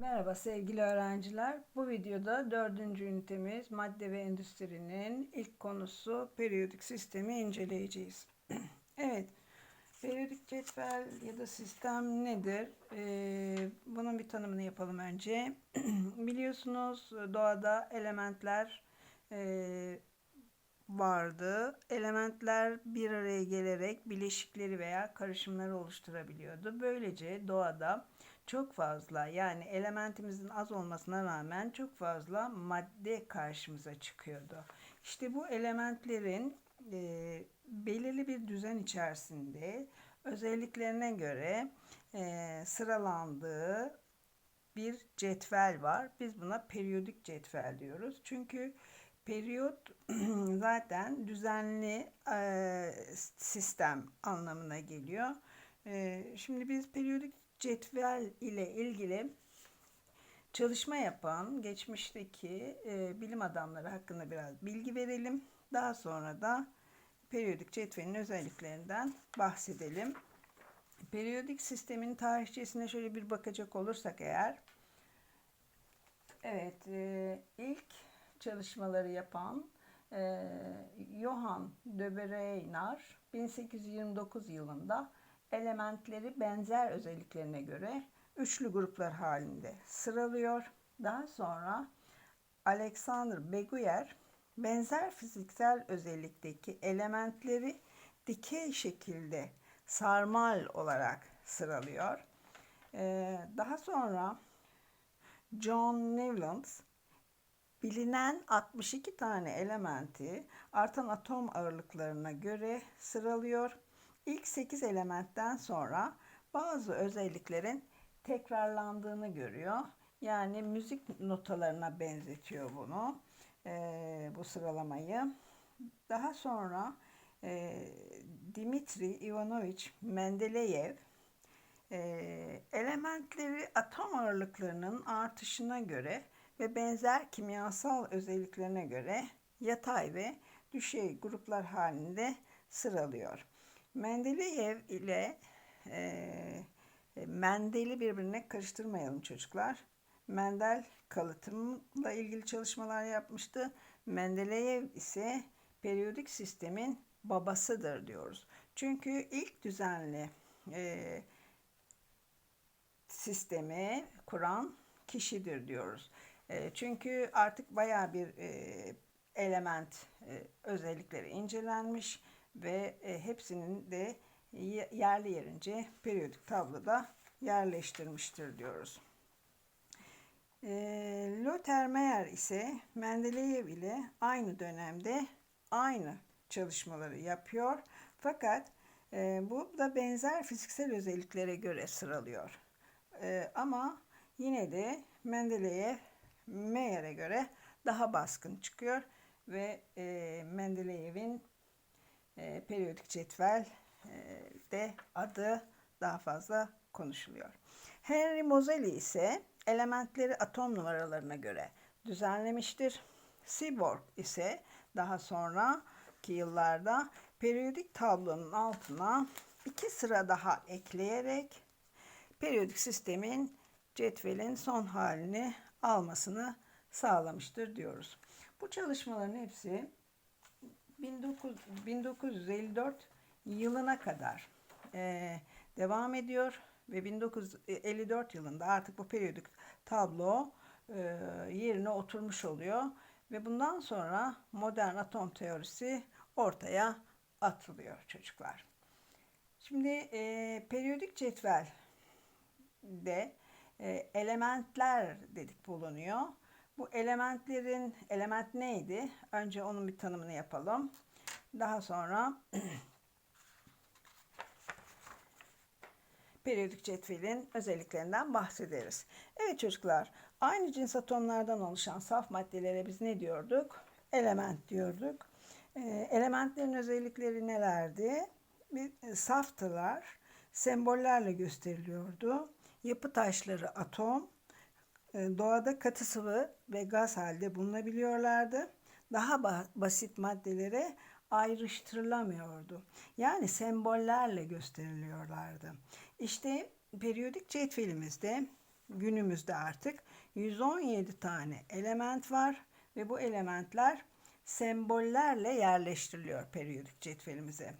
Merhaba sevgili öğrenciler. Bu videoda dördüncü ünitemiz madde ve endüstrinin ilk konusu periyodik sistemi inceleyeceğiz. evet, periyodik cetvel ya da sistem nedir? Ee, bunun bir tanımını yapalım önce. Biliyorsunuz doğada elementler e, vardı. Elementler bir araya gelerek bileşikleri veya karışımları oluşturabiliyordu. Böylece doğada çok fazla yani elementimizin az olmasına rağmen çok fazla madde karşımıza çıkıyordu. İşte bu elementlerin e, belirli bir düzen içerisinde özelliklerine göre e, sıralandığı bir cetvel var. Biz buna periyodik cetvel diyoruz. Çünkü periyot zaten düzenli e, sistem anlamına geliyor. E, şimdi biz periyodik cetvel ile ilgili çalışma yapan geçmişteki e, bilim adamları hakkında biraz bilgi verelim. Daha sonra da periyodik cetvelin özelliklerinden bahsedelim. Periyodik sistemin tarihçesine şöyle bir bakacak olursak eğer, evet e, ilk çalışmaları yapan e, Johann de Bruyner 1829 yılında elementleri benzer özelliklerine göre üçlü gruplar halinde sıralıyor. Daha sonra Alexander Beguyer benzer fiziksel özellikteki elementleri dikey şekilde sarmal olarak sıralıyor. Ee, daha sonra John Newland bilinen 62 tane elementi artan atom ağırlıklarına göre sıralıyor İlk 8 elementten sonra bazı özelliklerin tekrarlandığını görüyor. Yani müzik notalarına benzetiyor bunu, e, bu sıralamayı. Daha sonra e, Dimitri Ivanovich Mendeleev e, elementleri atom ağırlıklarının artışına göre ve benzer kimyasal özelliklerine göre yatay ve düşey gruplar halinde sıralıyor. Mendeleev ile e, Mendel'i birbirine karıştırmayalım çocuklar. Mendel kalıtımla ilgili çalışmalar yapmıştı. Mendeleev ise periyodik sistemin babasıdır diyoruz. Çünkü ilk düzenli e, sistemi kuran kişidir diyoruz. E, çünkü artık baya bir e, element e, özellikleri incelenmiş ve e, hepsinin de yerli yerince periyodik tabloda yerleştirmiştir diyoruz. E, Lothar Meyer ise Mendeleev ile aynı dönemde aynı çalışmaları yapıyor. Fakat e, bu da benzer fiziksel özelliklere göre sıralıyor. E, ama yine de Mendeleev Meyer'e göre daha baskın çıkıyor ve e, Mendeleev'in e, periyodik cetvel e, de adı daha fazla konuşuluyor. Henry Moseley ise elementleri atom numaralarına göre düzenlemiştir. Seaborg ise daha sonraki yıllarda periyodik tablonun altına iki sıra daha ekleyerek periyodik sistemin cetvelin son halini almasını sağlamıştır diyoruz. Bu çalışmaların hepsi 1954 yılına kadar e, devam ediyor ve 1954 yılında artık bu periyodik tablo e, yerine oturmuş oluyor ve bundan sonra modern atom teorisi ortaya atılıyor çocuklar. Şimdi e, periyodik cetvel de e, elementler dedik bulunuyor. Bu elementlerin, element neydi? Önce onun bir tanımını yapalım. Daha sonra periyodik cetvelin özelliklerinden bahsederiz. Evet çocuklar, aynı cins atomlardan oluşan saf maddelere biz ne diyorduk? Element diyorduk. Ee, elementlerin özellikleri nelerdi? Bir, e, saftılar, sembollerle gösteriliyordu. Yapı taşları atom, doğada katı sıvı ve gaz halde bulunabiliyorlardı. Daha basit maddelere ayrıştırılamıyordu. Yani sembollerle gösteriliyorlardı. İşte periyodik cetvelimizde günümüzde artık 117 tane element var ve bu elementler sembollerle yerleştiriliyor periyodik cetvelimize.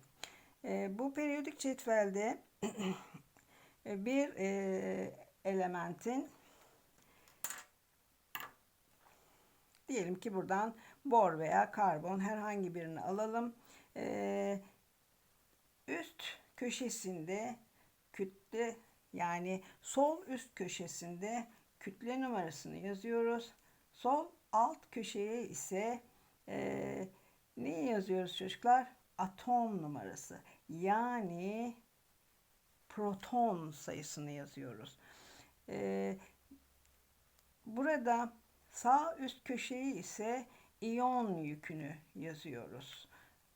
E, bu periyodik cetvelde bir e, elementin diyelim ki buradan bor veya karbon herhangi birini alalım. E, üst köşesinde kütle yani sol üst köşesinde kütle numarasını yazıyoruz. Sol alt köşeye ise e, ne yazıyoruz çocuklar? Atom numarası. Yani proton sayısını yazıyoruz. E, burada sağ üst köşeyi ise iyon yükünü yazıyoruz.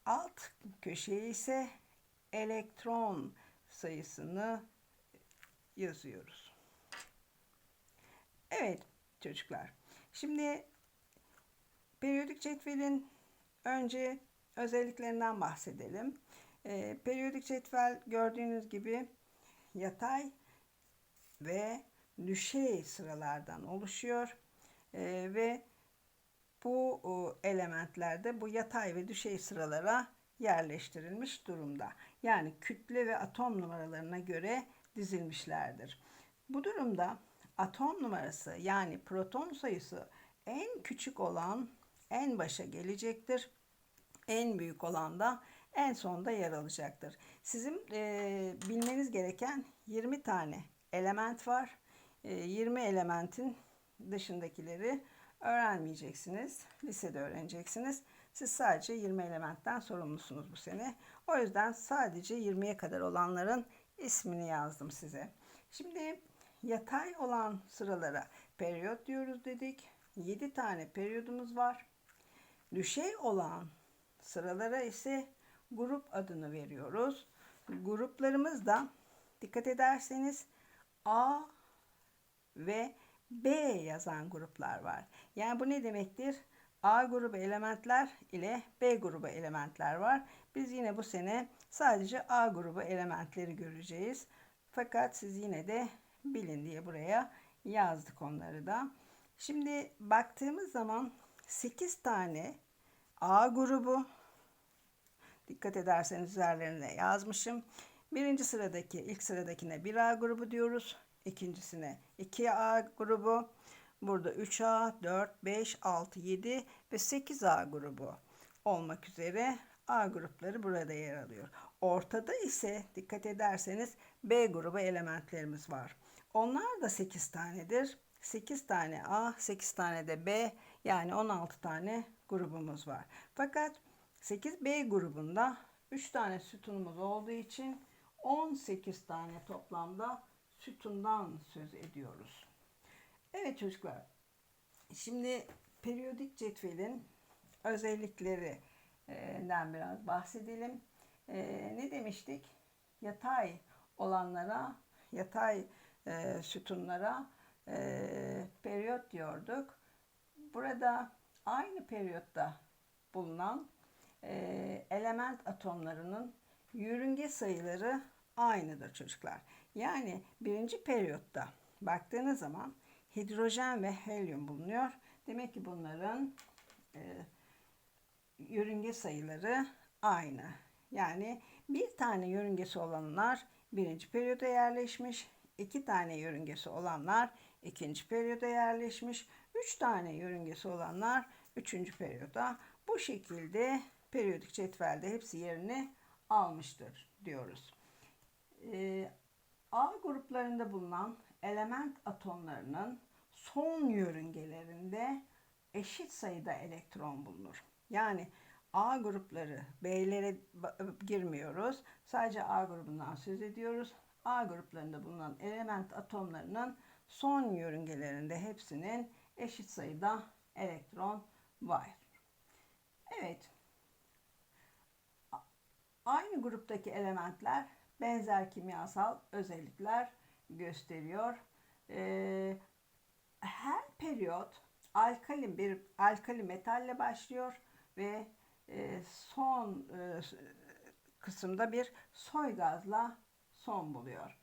Alt köşeyi ise elektron sayısını yazıyoruz. Evet çocuklar. Şimdi periyodik cetvelin önce özelliklerinden bahsedelim. E, periyodik cetvel gördüğünüz gibi yatay ve düşey sıralardan oluşuyor. E, ve bu o, elementlerde bu yatay ve düşey sıralara yerleştirilmiş durumda. Yani kütle ve atom numaralarına göre dizilmişlerdir. Bu durumda atom numarası yani proton sayısı en küçük olan en başa gelecektir. En büyük olan da en sonda yer alacaktır. Sizin e, bilmeniz gereken 20 tane element var. E, 20 elementin dışındakileri öğrenmeyeceksiniz. Lisede öğreneceksiniz. Siz sadece 20 elementten sorumlusunuz bu sene. O yüzden sadece 20'ye kadar olanların ismini yazdım size. Şimdi yatay olan sıralara periyot diyoruz dedik. 7 tane periyodumuz var. Düşey olan sıralara ise grup adını veriyoruz. Gruplarımızda dikkat ederseniz A ve B yazan gruplar var. Yani bu ne demektir? A grubu elementler ile B grubu elementler var. Biz yine bu sene sadece A grubu elementleri göreceğiz. Fakat siz yine de bilin diye buraya yazdık onları da. Şimdi baktığımız zaman 8 tane A grubu dikkat ederseniz üzerlerine yazmışım. Birinci sıradaki ilk sıradakine 1A grubu diyoruz. İkincisine 2A grubu. Burada 3A, 4, 5, 6, 7 ve 8A grubu olmak üzere A grupları burada yer alıyor. Ortada ise dikkat ederseniz B grubu elementlerimiz var. Onlar da 8 tanedir. 8 tane A, 8 tane de B yani 16 tane grubumuz var. Fakat 8B grubunda 3 tane sütunumuz olduğu için 18 tane toplamda sütundan söz ediyoruz. Evet çocuklar. Şimdi periyodik cetvelin özelliklerinden biraz bahsedelim. Ee, ne demiştik? Yatay olanlara, yatay e, sütunlara e, periyot diyorduk. Burada aynı periyotta bulunan e, element atomlarının yörünge sayıları aynıdır çocuklar. Yani birinci periyotta baktığınız zaman hidrojen ve helyum bulunuyor. Demek ki bunların e, yörünge sayıları aynı. Yani bir tane yörüngesi olanlar birinci periyoda yerleşmiş. iki tane yörüngesi olanlar ikinci periyoda yerleşmiş. Üç tane yörüngesi olanlar üçüncü periyoda. Bu şekilde periyodik cetvelde hepsi yerini almıştır diyoruz. Ee, A gruplarında bulunan element atomlarının son yörüngelerinde eşit sayıda elektron bulunur. Yani A grupları B'lere girmiyoruz. Sadece A grubundan söz ediyoruz. A gruplarında bulunan element atomlarının son yörüngelerinde hepsinin eşit sayıda elektron var. Evet. Aynı gruptaki elementler benzer kimyasal özellikler gösteriyor. Ee, her periyot alkali bir alkali metalle başlıyor ve e, son e, kısımda bir soy gazla son buluyor.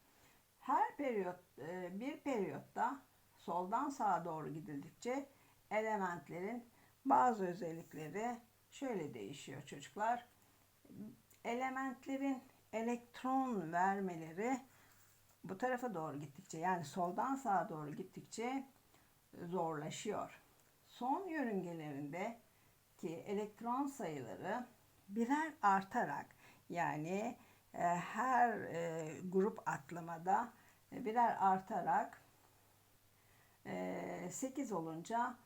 Her periyot e, bir periyotta soldan sağa doğru gidildikçe elementlerin bazı özellikleri şöyle değişiyor çocuklar. Elementlerin elektron vermeleri bu tarafa doğru gittikçe yani soldan sağa doğru gittikçe zorlaşıyor. Son yörüngelerinde ki elektron sayıları birer artarak yani e, her e, grup atlamada birer artarak e, 8 olunca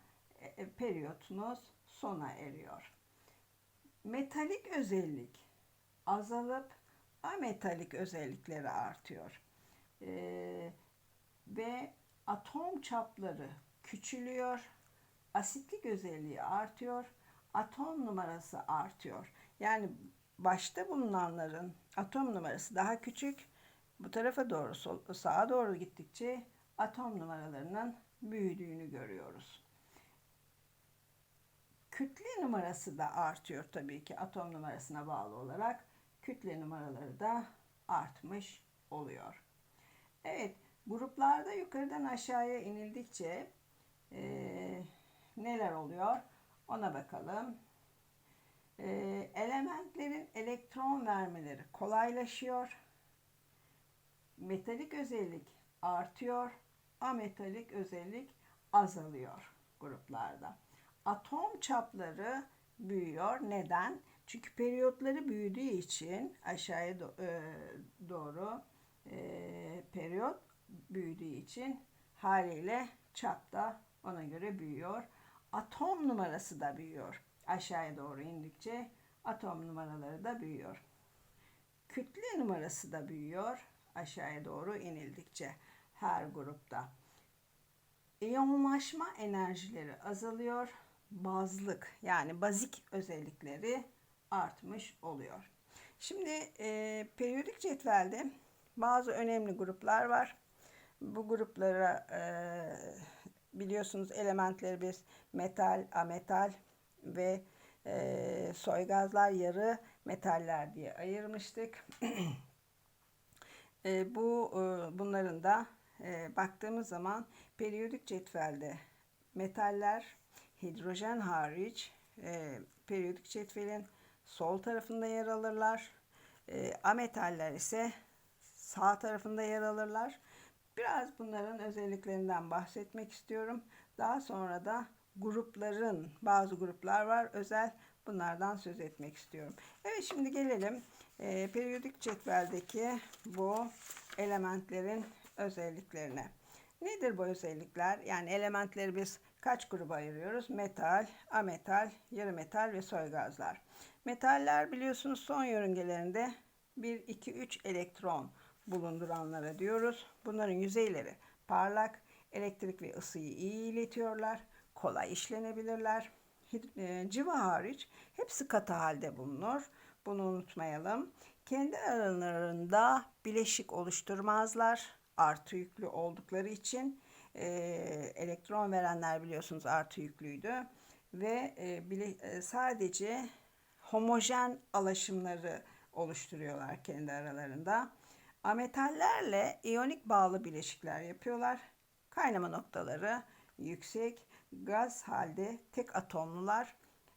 e, periyotunuz sona eriyor. Metalik özellik azalıp ametalik özellikleri artıyor. E, ve atom çapları küçülüyor, asitlik özelliği artıyor, atom numarası artıyor. Yani başta bulunanların atom numarası daha küçük, bu tarafa doğru sol, sağa doğru gittikçe atom numaralarının büyüdüğünü görüyoruz. Kütle numarası da artıyor tabii ki atom numarasına bağlı olarak. Kütle numaraları da artmış oluyor. Evet, gruplarda yukarıdan aşağıya inildikçe e, neler oluyor? Ona bakalım. E, elementlerin elektron vermeleri kolaylaşıyor. Metalik özellik artıyor. Ametalik özellik azalıyor gruplarda. Atom çapları büyüyor. Neden? Çünkü periyotları büyüdüğü için aşağıya doğru e, periyot büyüdüğü için haliyle çap da ona göre büyüyor. Atom numarası da büyüyor. Aşağıya doğru indikçe atom numaraları da büyüyor. Kütle numarası da büyüyor aşağıya doğru inildikçe her grupta. İyonlaşma enerjileri azalıyor. Bazlık yani bazik özellikleri artmış oluyor. Şimdi e, periyodik cetvelde bazı önemli gruplar var. Bu gruplara e, biliyorsunuz elementleri biz metal, ametal ve e, soy gazlar yarı metaller diye ayırmıştık. e, bu e, bunların da e, baktığımız zaman periyodik cetvelde metaller hidrojen hariç e, periyodik cetvelin sol tarafında yer alırlar. E, ametaller ise sağ tarafında yer alırlar. Biraz bunların özelliklerinden bahsetmek istiyorum. Daha sonra da grupların, bazı gruplar var özel bunlardan söz etmek istiyorum. Evet şimdi gelelim e, periyodik cetveldeki bu elementlerin özelliklerine. Nedir bu özellikler? Yani elementleri biz kaç gruba ayırıyoruz? Metal, ametal, yarı metal ve soy gazlar. Metaller biliyorsunuz son yörüngelerinde 1, 2, 3 elektron bulunduranlara diyoruz. Bunların yüzeyleri parlak, elektrik ve ısıyı iyi iletiyorlar, kolay işlenebilirler. E, civa hariç hepsi katı halde bulunur. Bunu unutmayalım. Kendi aralarında bileşik oluşturmazlar. Artı yüklü oldukları için e, elektron verenler biliyorsunuz artı yüklüydü. Ve e, bile, e, sadece homojen alaşımları oluşturuyorlar kendi aralarında. Ametallerle iyonik bağlı bileşikler yapıyorlar. Kaynama noktaları yüksek, gaz halde tek atomlular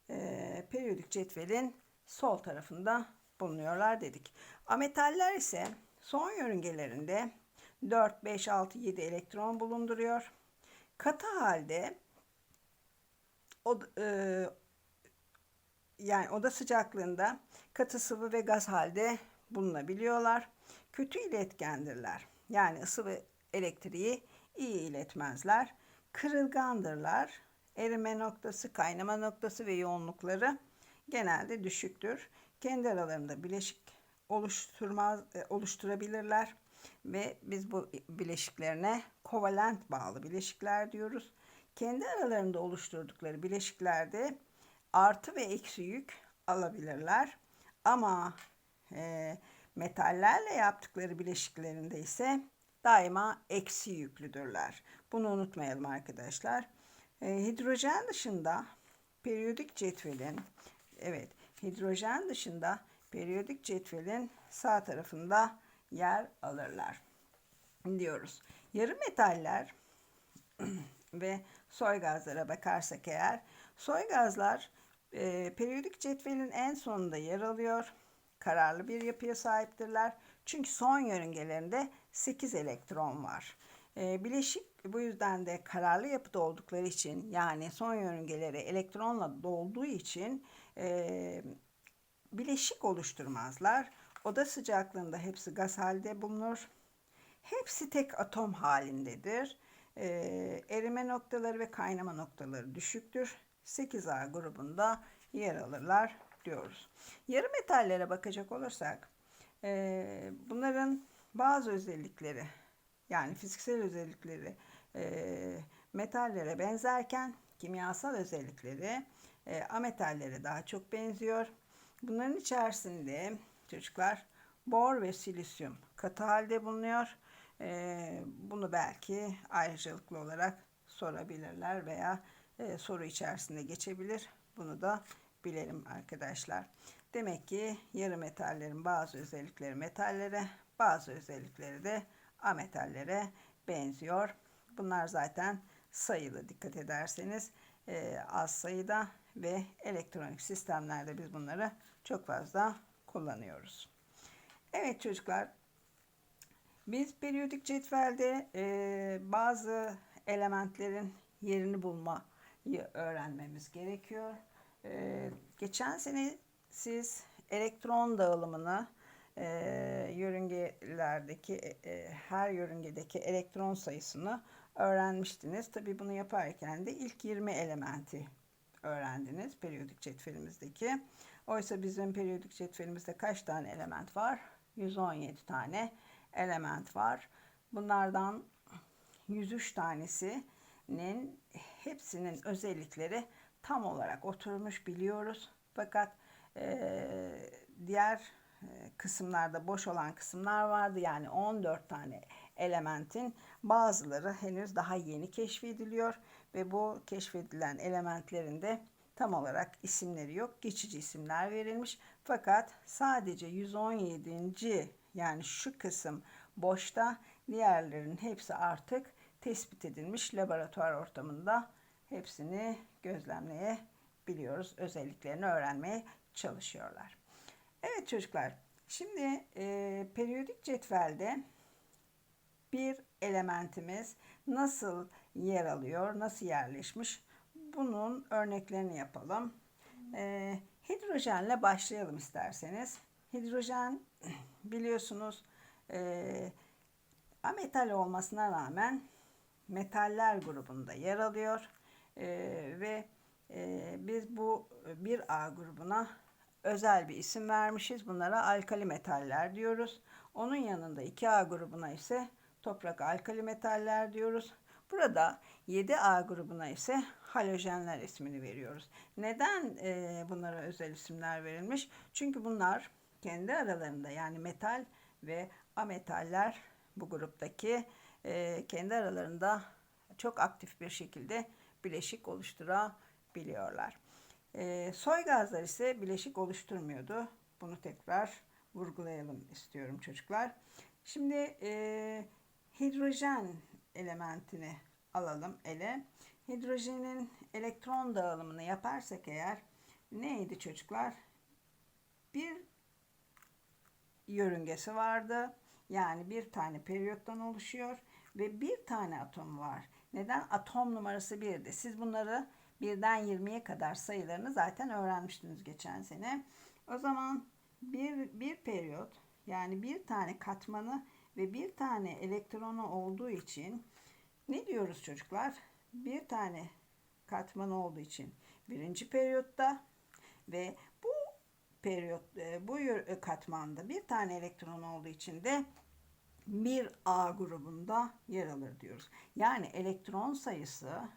e, periyodik cetvelin sol tarafında bulunuyorlar dedik. Ametaller ise son yörüngelerinde 4, 5, 6, 7 elektron bulunduruyor. Katı halde o, e, yani oda sıcaklığında katı sıvı ve gaz halde bulunabiliyorlar. Kötü iletkendirler. Yani ısı ve elektriği iyi iletmezler. Kırılgandırlar. Erime noktası, kaynama noktası ve yoğunlukları genelde düşüktür. Kendi aralarında bileşik oluşturmaz e, oluşturabilirler ve biz bu bileşiklerine kovalent bağlı bileşikler diyoruz. Kendi aralarında oluşturdukları bileşiklerde artı ve eksi yük alabilirler. Ama e, metallerle yaptıkları bileşiklerinde ise daima eksi yüklüdürler. Bunu unutmayalım arkadaşlar. E, hidrojen dışında periyodik cetvelin evet hidrojen dışında periyodik cetvelin sağ tarafında yer alırlar. diyoruz. Yarı metaller ve soy gazlara bakarsak eğer soy gazlar e, periyodik cetvelin en sonunda yer alıyor. Kararlı bir yapıya sahiptirler. Çünkü son yörüngelerinde 8 elektron var. E, bileşik bu yüzden de kararlı yapıda oldukları için yani son yörüngeleri elektronla dolduğu için e, bileşik oluşturmazlar. Oda sıcaklığında hepsi gaz halde bulunur. Hepsi tek atom halindedir. E, erime noktaları ve kaynama noktaları düşüktür. 8A grubunda yer alırlar diyoruz. Yarı metallere bakacak olursak e, bunların bazı özellikleri yani fiziksel özellikleri e, metallere benzerken kimyasal özellikleri e, ametallere daha çok benziyor. Bunların içerisinde çocuklar bor ve silisyum katı halde bulunuyor. E, bunu belki ayrıcalıklı olarak sorabilirler veya e, soru içerisinde geçebilir. Bunu da bilelim arkadaşlar. Demek ki yarı metallerin bazı özellikleri metallere, bazı özellikleri de ametallere benziyor. Bunlar zaten sayılı dikkat ederseniz e, az sayıda ve elektronik sistemlerde biz bunları çok fazla kullanıyoruz. Evet çocuklar biz periyodik cetvelde e, bazı elementlerin yerini bulmayı öğrenmemiz gerekiyor. E, geçen sene siz elektron dağılımını e, yörüngelerdeki e, her yörüngedeki elektron sayısını öğrenmiştiniz. Tabi bunu yaparken de ilk 20 elementi öğrendiniz periyodik cetvelimizdeki. Oysa bizim periyodik cetvelimizde kaç tane element var? 117 tane element var. Bunlardan 103 tanesinin hepsinin özellikleri tam olarak oturmuş biliyoruz. Fakat e, diğer kısımlarda boş olan kısımlar vardı. Yani 14 tane elementin bazıları henüz daha yeni keşfediliyor ve bu keşfedilen elementlerin de tam olarak isimleri yok. Geçici isimler verilmiş. Fakat sadece 117. yani şu kısım boşta diğerlerin hepsi artık tespit edilmiş laboratuvar ortamında hepsini gözlemleyebiliyoruz. Özelliklerini öğrenmeye çalışıyorlar. Evet çocuklar, şimdi e, periyodik cetvelde bir elementimiz nasıl yer alıyor, nasıl yerleşmiş bunun örneklerini yapalım. E, hidrojenle başlayalım isterseniz. Hidrojen biliyorsunuz e, ametal olmasına rağmen metaller grubunda yer alıyor e, ve e, biz bu bir A grubuna özel bir isim vermişiz. Bunlara alkali metaller diyoruz. Onun yanında 2A grubuna ise toprak alkali metaller diyoruz. Burada 7A grubuna ise halojenler ismini veriyoruz. Neden e, bunlara özel isimler verilmiş? Çünkü bunlar kendi aralarında yani metal ve ametaller bu gruptaki e, kendi aralarında çok aktif bir şekilde bileşik oluşturabiliyorlar. E, soy gazlar ise bileşik oluşturmuyordu. Bunu tekrar vurgulayalım istiyorum çocuklar. Şimdi e, hidrojen elementini alalım ele. Hidrojenin elektron dağılımını yaparsak eğer neydi çocuklar? Bir yörüngesi vardı. Yani bir tane periyottan oluşuyor ve bir tane atom var. Neden? Atom numarası 1'di. Siz bunları birden 20'ye kadar sayılarını zaten öğrenmiştiniz geçen sene. O zaman bir, bir periyot yani bir tane katmanı ve bir tane elektronu olduğu için ne diyoruz çocuklar? Bir tane katmanı olduğu için birinci periyotta ve bu periyot e, bu katmanda bir tane elektron olduğu için de bir A grubunda yer alır diyoruz. Yani elektron sayısı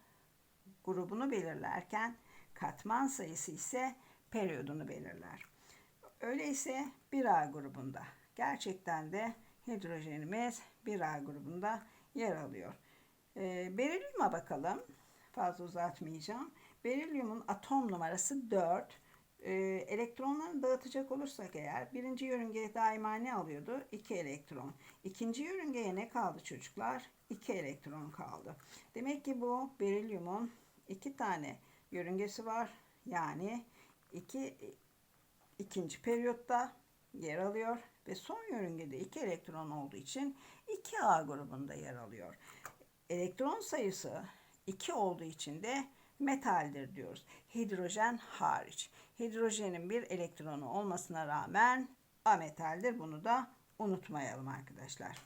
grubunu belirlerken katman sayısı ise periyodunu belirler. Öyleyse 1A grubunda gerçekten de hidrojenimiz 1A grubunda yer alıyor. E, berilyuma bakalım. Fazla uzatmayacağım. Berilyumun atom numarası 4. e, elektronları dağıtacak olursak eğer birinci yörüngeye daima ne alıyordu? 2 elektron. İkinci yörüngeye ne kaldı çocuklar? 2 elektron kaldı. Demek ki bu berilyumun iki tane yörüngesi var. Yani iki, ikinci periyotta yer alıyor ve son yörüngede 2 elektron olduğu için 2A grubunda yer alıyor. Elektron sayısı 2 olduğu için de metaldir diyoruz. Hidrojen hariç. Hidrojenin bir elektronu olmasına rağmen ametaldir. Bunu da unutmayalım arkadaşlar.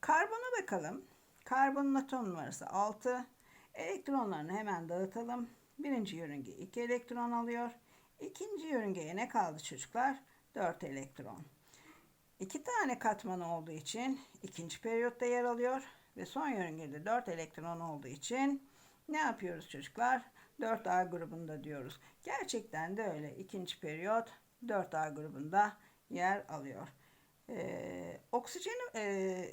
Karbona bakalım. Karbonun atom numarası 6. Elektronlarını hemen dağıtalım. Birinci yörünge 2 elektron alıyor. İkinci yörüngeye ne kaldı çocuklar? 4 elektron. İki tane katmanı olduğu için ikinci periyotta yer alıyor ve son yörüngede 4 elektron olduğu için ne yapıyoruz çocuklar? 4A grubunda diyoruz. Gerçekten de öyle. İkinci periyot 4A grubunda yer alıyor. Ee, oksijen e,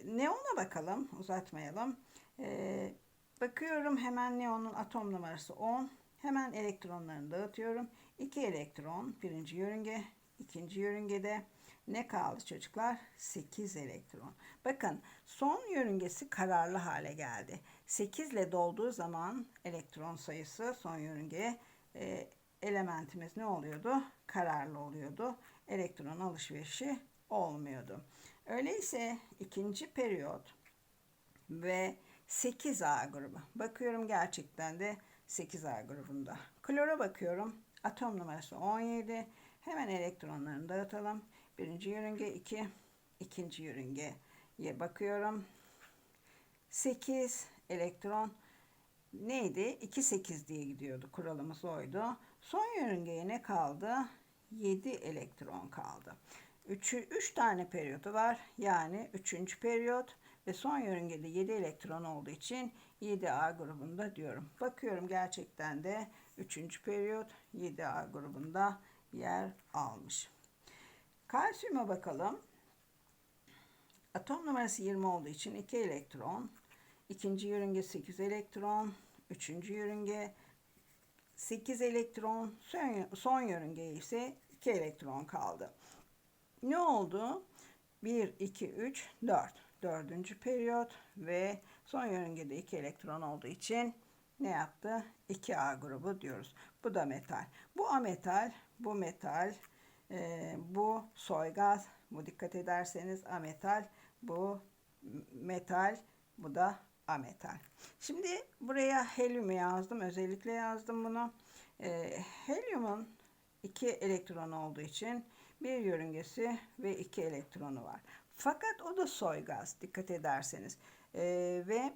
neona bakalım. Uzatmayalım. Ee, bakıyorum hemen neonun atom numarası 10. Hemen elektronlarını dağıtıyorum. 2 elektron birinci yörünge, ikinci yörüngede ne kaldı çocuklar? 8 elektron. Bakın son yörüngesi kararlı hale geldi. 8 ile dolduğu zaman elektron sayısı son yörüngeye e, elementimiz ne oluyordu? Kararlı oluyordu. Elektron alışverişi olmuyordu. Öyleyse ikinci periyot ve 8A grubu. Bakıyorum gerçekten de 8A grubunda. Klora bakıyorum. Atom numarası 17. Hemen elektronlarını dağıtalım. Birinci yörünge 2. ikinci yörüngeye bakıyorum. 8 elektron neydi? 2 8 diye gidiyordu. Kuralımız oydu. Son yörüngeye ne kaldı? 7 elektron kaldı. 3 3 tane periyodu var. Yani 3. periyot ve son yörüngede 7 elektron olduğu için 7A grubunda diyorum. Bakıyorum gerçekten de 3. periyot 7A grubunda yer almış. Kalsiyuma bakalım. Atom numarası 20 olduğu için 2 elektron. İkinci yörünge 8 elektron. Üçüncü yörünge 8 elektron. Son, son yörünge ise 2 elektron kaldı. Ne oldu? 1, 2, 3, 4. Dördüncü periyot ve son yörüngede 2 elektron olduğu için ne yaptı? 2A grubu diyoruz. Bu da metal. Bu ametal, bu metal, e, bu soygaz, bu dikkat ederseniz ametal, bu metal, bu da ametal. Şimdi buraya helyumu yazdım. Özellikle yazdım bunu. E, helyumun 2 elektron olduğu için bir yörüngesi ve 2 elektronu var. Fakat o da soy gaz dikkat ederseniz. E, ve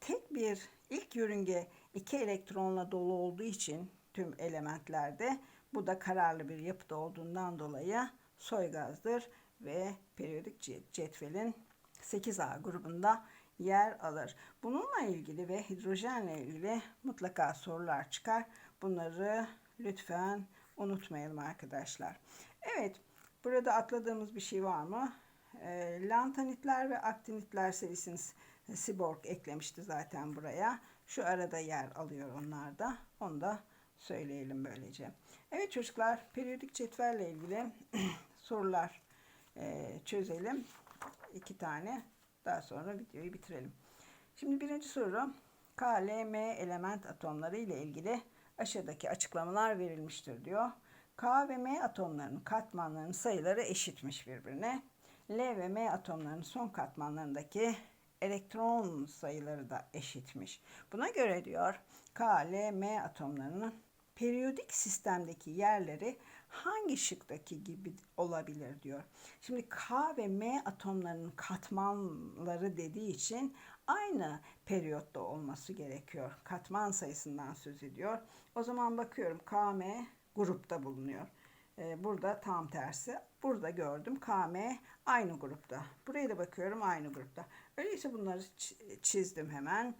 tek bir ilk yörünge 2 elektronla dolu olduğu için tüm elementlerde bu da kararlı bir yapıda olduğundan dolayı soy gazdır ve periyodik cetvelin 8A grubunda yer alır. Bununla ilgili ve hidrojenle ilgili mutlaka sorular çıkar. Bunları lütfen unutmayalım arkadaşlar. Evet, burada atladığımız bir şey var mı? E, lantanitler ve aktinitler serisini Siborg eklemişti zaten buraya. Şu arada yer alıyor onlar da. Onu da söyleyelim böylece. Evet çocuklar, periyodik cetvelle ilgili sorular e, çözelim. İki tane. Daha sonra videoyu bitirelim. Şimdi birinci soru. K, L, M element atomları ile ilgili aşağıdaki açıklamalar verilmiştir diyor. K ve M atomlarının katmanlarının sayıları eşitmiş birbirine. L ve M atomlarının son katmanlarındaki elektron sayıları da eşitmiş. Buna göre diyor K, L, M atomlarının periyodik sistemdeki yerleri hangi şıktaki gibi olabilir diyor. Şimdi K ve M atomlarının katmanları dediği için aynı periyotta olması gerekiyor. Katman sayısından söz ediyor. O zaman bakıyorum K, M grupta bulunuyor. Ee, burada tam tersi. Burada gördüm KM aynı grupta. Buraya da bakıyorum aynı grupta. Öyleyse bunları çizdim hemen.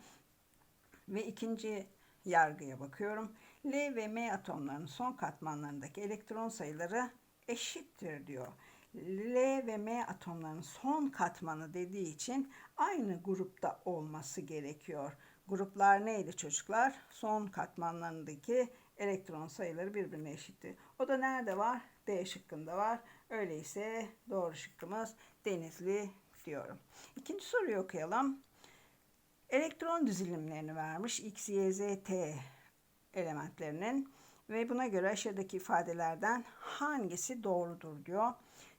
Ve ikinci yargıya bakıyorum. L ve M atomlarının son katmanlarındaki elektron sayıları eşittir diyor. L ve M atomlarının son katmanı dediği için aynı grupta olması gerekiyor. Gruplar neydi çocuklar? Son katmanlarındaki elektron sayıları birbirine eşitti. O da nerede var? D şıkkında var. Öyleyse doğru şıkkımız Denizli diyorum. İkinci soruyu okuyalım. Elektron dizilimlerini vermiş. X, Y, Z, T elementlerinin ve buna göre aşağıdaki ifadelerden hangisi doğrudur diyor.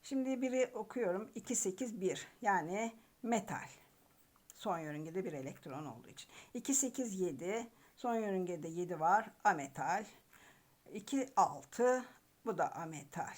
Şimdi biri okuyorum. 2, 8, 1 yani metal. Son yörüngede bir elektron olduğu için. 2, 8, 7 son yörüngede 7 var. Ametal. 2, 6 bu da ametal.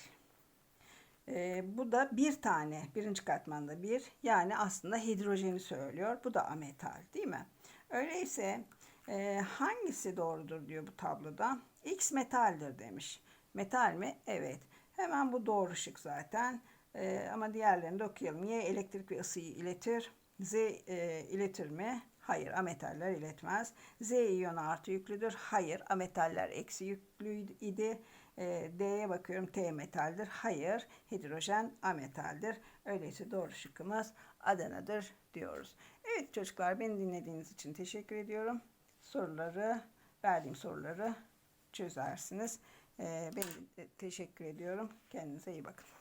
Ee, bu da bir tane birinci katmanda bir yani aslında hidrojeni söylüyor. Bu da ametal değil mi? Öyleyse e, hangisi doğrudur diyor bu tabloda. X metaldir demiş. Metal mi? Evet. Hemen bu doğru şık zaten. E, ama diğerlerini de okuyalım. Y elektrik ve ısıyı iletir. Z e, iletir mi? Hayır. Ametaller iletmez. Z iyonu artı yüklüdür. Hayır. Ametaller eksi yüklü idi. E, D'ye bakıyorum. T metaldir. Hayır. Hidrojen ametaldir. Öyleyse doğru şıkkımız Adana'dır diyoruz. Evet çocuklar beni dinlediğiniz için teşekkür ediyorum. Soruları, verdiğim soruları çözersiniz. Ee, ben teşekkür ediyorum. Kendinize iyi bakın.